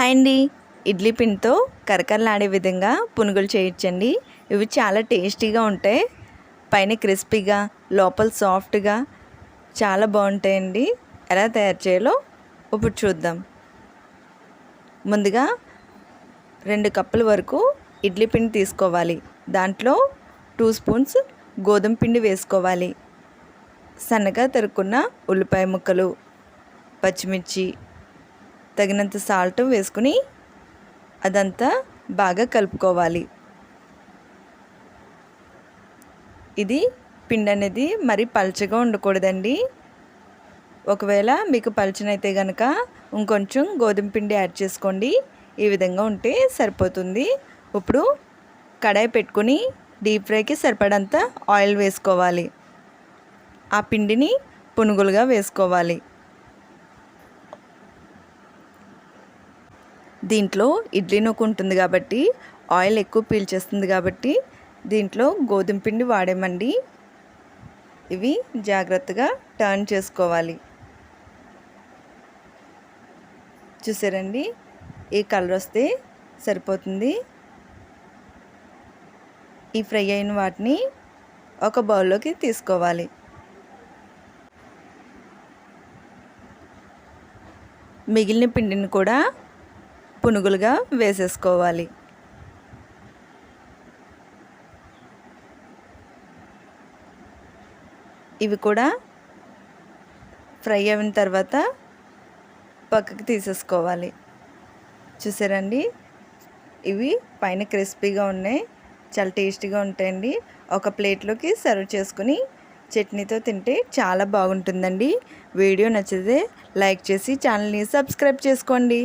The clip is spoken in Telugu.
హాయ్ అండి. ఇడ్లీ పిండితో కరకరలాడే విధంగా పునుగులు చేయొచ్చండి ఇవి చాలా టేస్టీగా ఉంటాయి. పైన క్రిస్పీగా లోపల సాఫ్ట్గా చాలా బాగుంటాయండి. ఎలా తయారు చేయాలో ఇప్పుడు చూద్దాం. ముందుగా రెండు కప్పుల వరకు ఇడ్లీ పిండి తీసుకోవాలి. దాంట్లో టూ స్పూన్స్ గోధుమ పిండి వేసుకోవాలి. సన్నగా తరుక్కున్న ఉల్లిపాయ ముక్కలు పచ్చిమిర్చి తగినంత సాల్ట్ వేసుకుని అదంతా బాగా కలుపుకోవాలి. ఇది పిండి అనేది మరి పల్చగా ఉండకూడదండి. ఒకవేళ మీకు పల్చనైతే కనుక ఇంకొంచెం గోధుమ పిండి యాడ్ చేసుకోండి. ఈ విధంగా ఉంటే సరిపోతుంది. ఇప్పుడు కడాయి పెట్టుకుని డీప్ ఫ్రైకి సరిపడంత ఆయిల్ వేసుకోవాలి. ఆ పిండిని పునుగులుగా వేసుకోవాలి. దీంట్లో ఇడ్లీ నూకు ఉంటుంది కాబట్టి ఆయిల్ ఎక్కువ పీల్చేస్తుంది కాబట్టి దీంట్లో గోధుమ పిండి వాడేమండి. ఇవి జాగ్రత్తగా టర్న్ చేసుకోవాలి. చూసారండి? ఈ కలర్ వస్తే సరిపోతుంది. ఈ ఫ్రై అయిన వాటిని ఒక బౌల్లోకి తీసుకోవాలి. మిగిలిన పిండిని కూడా పునుగులుగా వేసేసుకోవాలి. ఇవి కూడా ఫ్రై అయిన తర్వాత పక్కకి తీసేసుకోవాలి. చూసారండి? ఇవి పైన క్రిస్పీగా ఉన్నాయి. చాలా టేస్టీగా ఉంటాయండి. ఒక ప్లేట్లోకి సర్వ్ చేసుకుని చట్నీతో తింటే చాలా బాగుంటుందండి. వీడియో నచ్చితే లైక్ చేసి ఛానల్ని సబ్స్క్రైబ్ చేసుకోండి.